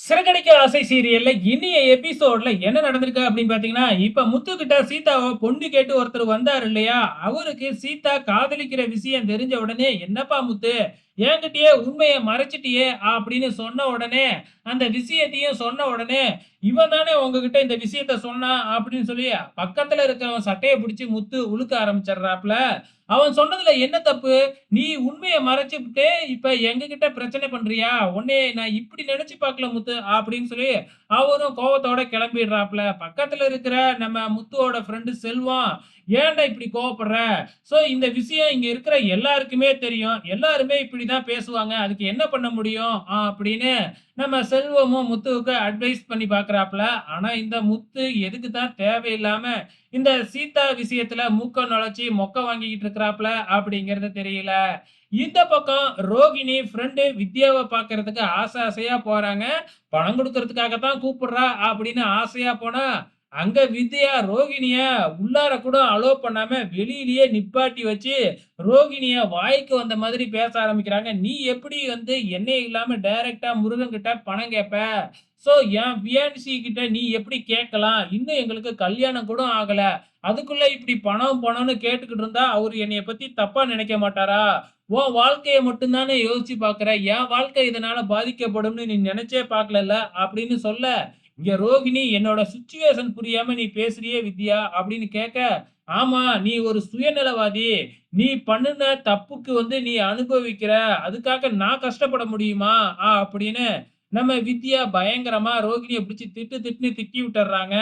சிறகடிக்க ஆசை சீரியல்ல இனிய எபிசோட்ல என்ன நடந்திருக்கு அப்படின்னு பாத்தீங்கன்னா இப்ப முத்து கிட்ட சீதாவை பொண்ணு கேட்டு ஒருத்தர் வந்தாரு இல்லையா? அவருக்கு சீதா காதலிக்கிற விஷயம் தெரிஞ்ச உடனே என்னப்பா முத்து என்கிட்டயே உண்மையை மறைச்சிட்டியே அப்படின்னு சொன்ன உடனே அந்த விஷயத்தையும் சொன்ன உடனே இவன் தானே உங்ககிட்ட இந்த விஷயத்த சொன்னான் அப்படின்னு சொல்லி பக்கத்துல இருக்கிறவன் சட்டையை பிடிச்சி முத்து உழுக்க ஆரம்பிச்சிடுறாப்ல அவன் சொன்னதுல என்ன தப்பு? நீ உண்மையை மறைச்சுட்டு இப்ப எங்க கிட்ட பிரச்சனை பண்றியா? உன்னை நான் இப்படி நினைச்சு பார்க்கல முத்து அப்படின்னு சொல்லி அவரும் கோவத்தோட கிளம்பிடுறாப்ல பக்கத்துல இருக்கிற நம்ம முத்துவோட ஃப்ரெண்டு செல்வம் ஏன்டா இப்படி கோவப்படுற? ஸோ இந்த விஷயம் இங்கே இருக்கிற எல்லாருக்குமே தெரியும். எல்லாருமே இப்படிதான் பேசுவாங்க. அதுக்கு என்ன பண்ண முடியும்? அப்படின்னு நம்ம செல்வமும் முத்துவுக்கு அட்வைஸ் பண்ணி பார்க்குறாப்புல. ஆனால் இந்த முத்து எதுக்கு தான் தேவையில்லாமல் இந்த சீதா விஷயத்தில் மூக்க நுழைச்சி மொக்க வாங்கிக்கிட்டு இருக்கிறாப்ல அப்படிங்கிறது தெரியல. இந்த பக்கம் ரோகிணி ஃப்ரெண்டு வித்யாவை பார்க்கறதுக்கு ஆசை ஆசையாக போகிறாங்க பணம் கொடுக்கறதுக்காக தான் கூப்பிடுறா அப்படின்னு ஆசையாக போனால் அங்க வித்யா ரோகிணிய உள்ளார கூட அலோ பண்ணாம வெளியிலேயே நிப்பாட்டி வச்சு ரோகிணிய வாய்க்கு வந்த மாதிரி பேச ஆரம்பிக்கிறாங்க. நீ எப்படி வந்து என்னை இல்லாம டைரக்டா முருகன் கிட்ட பணம் கேட்ப சோ என் வியான்சி கிட்ட நீ எப்படி கேட்கலாம்? இன்னும் எங்களுக்கு கல்யாணம் கூட ஆகல. அதுக்குள்ள இப்படி பணம் பணம்னு கேட்டுக்கிட்டு இருந்தா அவர் என்னைய பத்தி தப்பா நினைக்க மாட்டாரா? உன் வாழ்க்கையை மட்டும்தானே யோசிச்சு பாக்குற? என் வாழ்க்கை இதனால பாதிக்கப்படும்னு நீ நினைச்சே பார்க்கல அப்படின்னு சொல்ல இங்க ரோகிணி என்னோட சுச்சுவேஷன் புரியாம நீ பேசுறியே வித்யா அப்படின்னு கேட்க ஆமா நீ ஒரு சுயநலவாதி. நீ பண்ணுன தப்புக்கு வந்து நீ அனுபவிக்கிற. அதுக்காக நான் கஷ்டப்பட முடியுமா? ஆ அப்படின்னு நம்ம வித்யா பயங்கரமா ரோகிணியை பிடிச்சி திட்டு திட்டுன்னு திட்டி விட்டுறாங்க.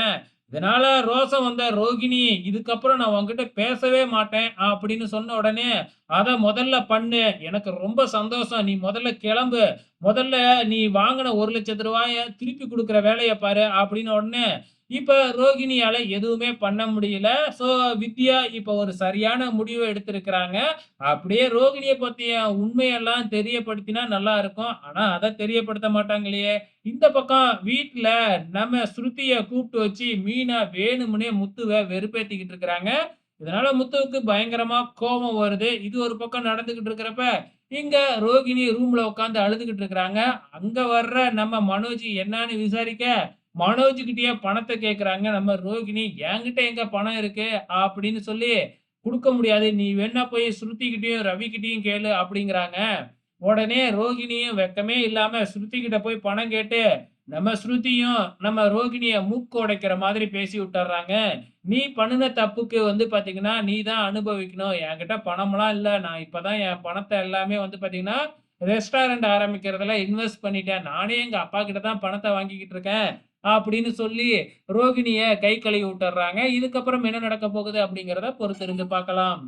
இதனால ரோசம் வந்த ரோகிணி இதுக்கப்புறம் நான் உன்கிட்ட பேசவே மாட்டேன் அப்படின்னு சொன்ன உடனே அத முதல்ல பண்ணு. எனக்கு ரொம்ப சந்தோஷம். நீ முதல்ல கிளம்பு. முதல்ல நீ வாங்கின ஒரு லட்சத்து ரூபாய திருப்பி கொடுக்குற வேலையை பாரு அப்படின்னு உடனே இப்போ ரோகிணியால எதுவுமே பண்ண முடியல. ஸோ வித்யா இப்போ ஒரு சரியான முடிவை எடுத்திருக்கிறாங்க. அப்படியே ரோகிணியை பற்றிய உண்மையெல்லாம் தெரியப்படுத்தினா நல்லா இருக்கும். ஆனால் அதை தெரியப்படுத்த மாட்டாங்களே இந்த பக்கம் வீட்டில் நம்ம ஸ்ருதியை கூப்பிட்டு வச்சு மீனா வேணும்னே முத்துவை வெறுப்பேற்றிக்கிட்டு இருக்கிறாங்க. இதனால முத்துவுக்கு பயங்கரமா கோபம் வருது. இது ஒரு பக்கம் நடந்துகிட்டு இருக்கிறப்ப இங்க ரோகிணி ரூம்ல உட்காந்து அழுதுகிட்டு இருக்கிறாங்க. அங்க வர்ற நம்ம மனோஜ் என்னன்னு விசாரிக்க மனோஜ்கிட்டயே பணத்தை கேட்குறாங்க நம்ம ரோகிணி என்கிட்ட எங்க பணம் இருக்கு? அப்படின்னு சொல்லி கொடுக்க முடியாது. நீ வேணா போய் ஸ்ருதி ரவிக்கிட்டையும் ரவி கேளு அப்படிங்கிறாங்க. உடனே ரோகிணியும் வெக்கமே இல்லாம ஸ்ருதிக்கிட்ட போய் பணம் கேட்டு நம்ம ஸ்ருதியும் நம்ம ரோகிணிய மூக்கு உடைக்கிற மாதிரி பேசி விட்டுறாங்க. நீ பண்ணுன தப்புக்கு வந்து பாத்தீங்கன்னா நீ தான் அனுபவிக்கணும். என்கிட்ட பணம்லாம் இல்லை. நான் இப்பதான் என் பணத்தை எல்லாமே வந்து பாத்தீங்கன்னா ரெஸ்டாரண்ட் ஆரம்பிக்கிறதுல இன்வெஸ்ட் பண்ணிட்டேன். நானே எங்க அப்பா கிட்ட தான் பணத்தை வாங்கிக்கிட்டு இருக்கேன். அப்படின்னு சொல்லி ரோகிணிய கை கழுவி விட்டுறாங்க. இதுக்கப்புறம் என்ன நடக்க போகுது அப்படிங்கிறத பொறுத்திருந்து பார்க்கலாம்.